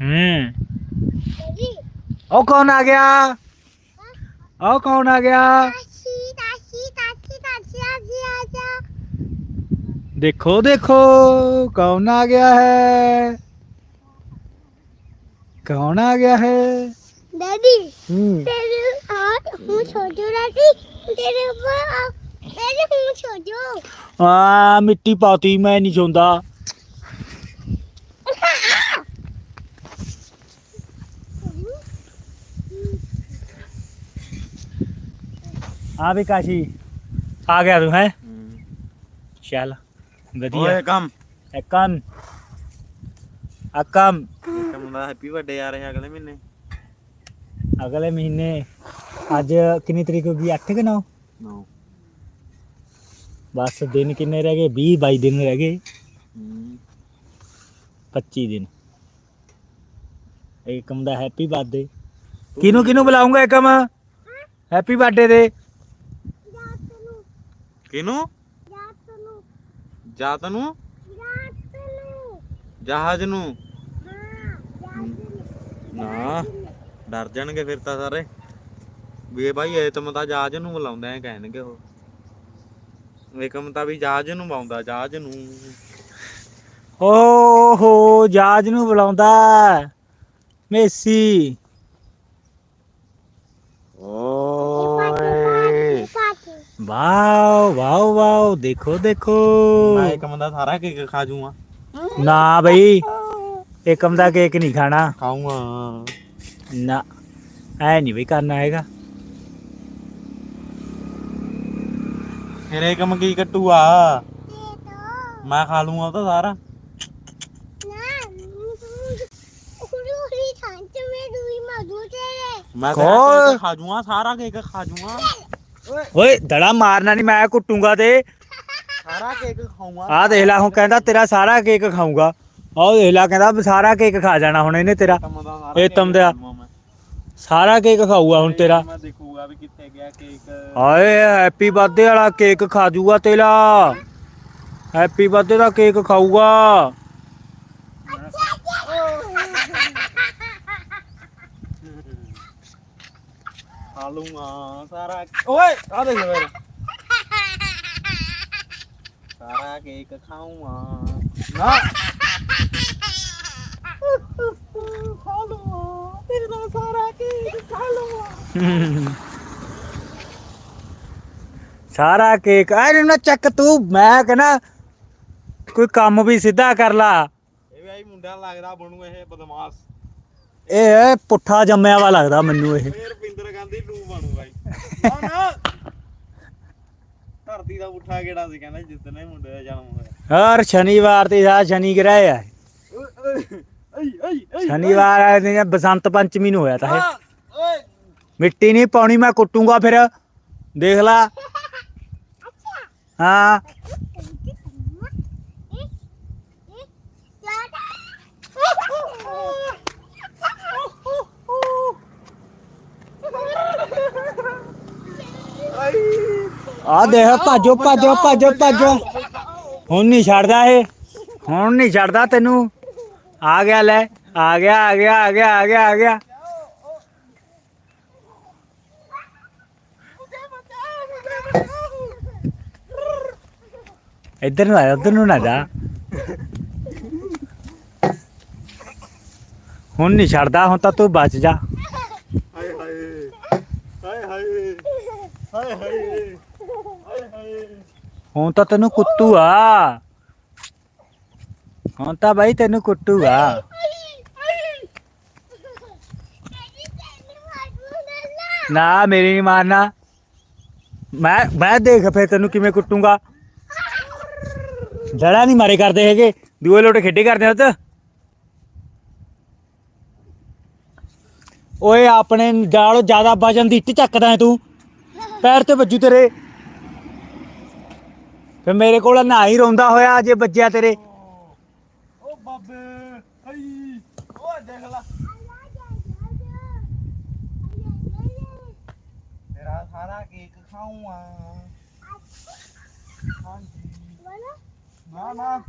हम्म जी ओ कौन आ गया ओ कौन आ गया ताशी ताशी ताशी ताशी आ गया आ जा देखो देखो कौन आ गया है कौन आ गया है डैडी हम्म तेरे हाथ हूं छोड़ो डैडी तेरे ऊपर आप- डैडी हूं छोड़ो आ मिट्टी पाती मैं नहीं सोंदा ਆ ਵੀ ਕਾਸ਼ੀ ਆ ਗਿਆ ਤੂੰ ਹੈ? ਚੱਲ ਵਧੀਆ। ਓਏ ਕੰਮ। ਅਕਮ ਅਕਮ ਕੰਮ। ਦਾ ਹੈਪੀ ਬਰਥਡੇ ਆ ਰਿਹਾ ਅਗਲੇ ਮਹੀਨੇ। ਅਗਲੇ ਮਹੀਨੇ। ਅੱਜ ਕਿੰਨੀ ਤਰੀਕ ਹੋ ਗਈ? 8 ਕਿ 9 ਬਸ ਦਿਨ ਕਿੰਨੇ ਰਹਿ ਗਏ? 20 22 ਦਿਨ ਰਹਿ ਗਏ। 25 ਦਿਨ। ਏਕਮ ਦਾ ਹੈਪੀ ਬਰਥਡੇ ਕਿਨੂੰ ਕਿਨੂੰ ਬੁਲਾਉਂਗਾ ਏਕਮ ਹੈਪੀ ਬਰਥਡੇ ਦੇ। કેનું જાતનું જહાજનું ਨਾ? ਡਰ ਜਾਣਗੇ ਫਿਰ ਤਾਂ ਸਾਰੇ। ਵੀ ਇਹ ਭਾਈ ਇਹ ਤਾਂ ਮਤਾ ਜਹਾਜ ਨੂੰ ਬੁਲਾਉਂਦਾ ਐ ਕਹਿਣਗੇ ਉਹ। ਵੇਕਮ ਤਾਂ ਵੀ ਜਹਾਜ ਨੂੰ ਬੁਲਾਉਂਦਾ ਜਹਾਜ ਨੂੰ। ਓ ਹੋ ਜਹਾਜ ਨੂੰ ਬੁਲਾਉਂਦਾ। ਮੇਸੀ। ਓਏ ਵਾਓ। ਵਾਓ ਵਾਓ ਵਾਓ ਦੇਖੋ ਦੇਖੋ। ਮੈਂ ਏਕਮ ਦਾ ਸਾਰਾ ਕੇਕ ਖਾ ਜੂਗਾ ਨਾ ਬਈ ਏਕਮ ਦਾ ਕੇਕ ਨਹੀਂ ਖਾਣਾ। ਖਾਊਂਗਾ। ਨਾ ਐ ਨਹੀਂ ਬਈ ਕਰਨਾ ਹੈਗਾ। ਫਿਰ ਏਕਮ ਕੀ ਕੱਟੂਆ? ਮੈਂ ਖਾ ਲੂੰਗਾ ਤਾਂ ਸਾਰਾ। ਮੈਂ ਤਾਂ ਖਾ ਜੂਗਾ ਸਾਰਾ ਕੇਕ ਖਾ ਜੂਗਾ ਓਏ ਦੜਾ ਮਾਰਨਾ ਨਹੀਂ ਮੈਂ ਕੁੱਟੂਗਾ ਤੇ। ਸਾਰਾ ਕੇਕ ਖਾਊਂਗਾ। ਆਹ ਦੇਖ ਲੈ ਹੁਣ ਕਹਿੰਦਾ ਤੇਰਾ ਸਾਰਾ ਕੇਕ ਖਾਊਂਗਾ। ਆਹ ਦੇਖ ਲੈ ਕਹਿੰਦਾ ਸਾਰਾ ਕੇਕ ਖਾ ਜਾਣਾ ਹੁਣ ਇਹਨੇ ਤੇਰਾ। ਇਹ ਤਮ ਦਾ-। ਸਾਰਾ ਕੇਕ ਖਾਊਗਾ ਹੁਣ ਤੇਰਾ। ਮੈਂ ਦੇਖੂਗਾ ਵੀ ਕਿੱਥੇ ਗਿਆ ਕੇਕ। ਹਾਏ ਹੈਪੀ ਬਰਥਡੇ ਵਾਲਾ ਕੇਕ ਖਾ ਜੂਗਾ ਤੇਰਾ। ਹੈਪੀ ਬਰਥਡੇ ਦਾ ਕੇਕ ਖਾਊਗਾ। ਖਾ ਲੂੰਗਾ ਸਾਰਾ ਓਏ ਆ ਦੇਖ ਮੇਰੇ। ਸਾਰਾ ਕੇਕ ਖਾਊਂਗਾ ਨਾ। ਖਾ ਲੂੰਗਾ ਤੇਰਾ ਸਾਰਾ ਕੇਕ ਖਾ ਲੂੰਗਾ ਸਾਰਾ ਕੇਕ ਐ ਨਾ ਚੱਕ ਤੂੰ ਮੈਂ ਕਹਿੰਦਾ ਕੋਈ ਕੰਮ ਵੀ ਸਿੱਧਾ ਕਰ ਲਾ। ਇਹ ਵੀ ਆਈ ਮੁੰਡਾ ਲੱਗਦਾ ਬਣੂ ਇਹ ਬਦਮਾਸ਼। ਇਹ ਐ ਪੁੱਠਾ ਜੰਮਿਆ ਵਾ ਲੱਗਦਾ ਮੈਨੂੰ ਇਹ। ਫੇਰ ਗਾਂਧੀ ਟੂ ਬਣੂ ਬਾਈ। ਨਾ ਧਰਤੀ ਦਾ ਉੱਠਾ ਕਿਹੜਾ ਸੀ ਕਹਿੰਦਾ ਜਿੱਦਨੇ ਮੁੰਡੇ ਦਾ ਜਨਮ ਹੋਇਆ। ਹਰ ਸ਼ਨੀਵਾਰ ਤੇ ਆ ਸ਼ਨੀ ਗ੍ਰਹਿ ਆ। ਓਏ ਓਏ ਓਏ ਓਏ ਸ਼ਨੀਵਾਰ ਆ ਨੇ ਬਸੰਤ ਪੰਚਮੀ ਨੂੰ ਹੋਇਆ ਤਾਂ ਇਹ। ਓਏ। ਮਿੱਟੀ ਨਹੀਂ ਪਾਉਣੀ ਮੈਂ ਕੁੱਟੂਗਾ ਫਿਰ। ਦੇਖ ਲਾ। ਹਾਂ। ਆ ਦੇਖ ਭਾਜੋ ਭਾਜੋ ਭਾਜੋ ਭਾਜੋ। ਹੁਣ ਨਹੀਂ ਛੱਡਦਾ ਇਹ। ਹੁਣ ਨਹੀਂ ਛੱਡਦਾ ਤੈਨੂੰ। ਆ ਗਿਆ ਲੈ, ਆ ਗਿਆ ਆ ਗਿਆ ਆ ਗਿਆ ਆ ਗਿਆ ਆ ਗਿਆ। ਇੱਧਰ ਨੂੰ ਆ ਉੱਧਰ ਨੂੰ ਨਾ ਜਾ। ਹੁਣ ਨਹੀਂ ਛੱਡਦਾ, ਹੁਣ ਤਾਂ ਤੂੰ ਬਚ ਜਾ। ਹਾਏ ਹਾਏ। ਹਾਏ ਹਾਏ। ਹਾਏ ਹਾਏ ਹਾਏ ਹਾਏ। ਹੁਣ ਤਾਂ ਤੈਨੂੰ ਕੁੱਟੂ ਆ। ਹੁਣ ਤਾਂ ਬਾਈ ਤੈਨੂੰ ਕੁੱਟੂ ਆ। ਨਾ ਮੇਰੀ ਨਹੀਂ ਮਾਰਨਾ। ਮੈਂ ਮੈਂ ਦੇਖ ਫੇਰ ਤੈਨੂੰ ਕਿਵੇਂ ਕੁੱਟੂਗਾ। ਜੜਾ ਨਹੀਂ ਮਾਰੇ ਕਰਦੇ ਹੈਗੇ। ਦੂਏ ਲੋਟ ਖੇਡੇ ਕਰਦੇ ਉੱਤ ਓਏ ਆਪਣੇ ਗਾਲੋਂ ਜ਼ਿਆਦਾ ਵਜਨ ਦੀ ਇੱਟ ਚੱਕਦਾ ਹੈ ਤੂੰ। ਪੈਰ ਤੇ ਵੱਜੂ ਤੇਰੇ। ਫਿਰ ਮੇਰੇ ਕੋਲ ਨਾ ਹੀ ਰੋਂਦਾ ਹੋਇਆ ਜੇ ਵੱਜਿਆ ਤੇਰੇ। ਓ ਬਾਬੇ ਹਈ। ਓ ਦੇਖ ਲੈ। ਸਾਰਾ ਕੇਕ ਖਾਊਂਗਾ ਹਾਂਜੀ। ਨਾ ਨਾ।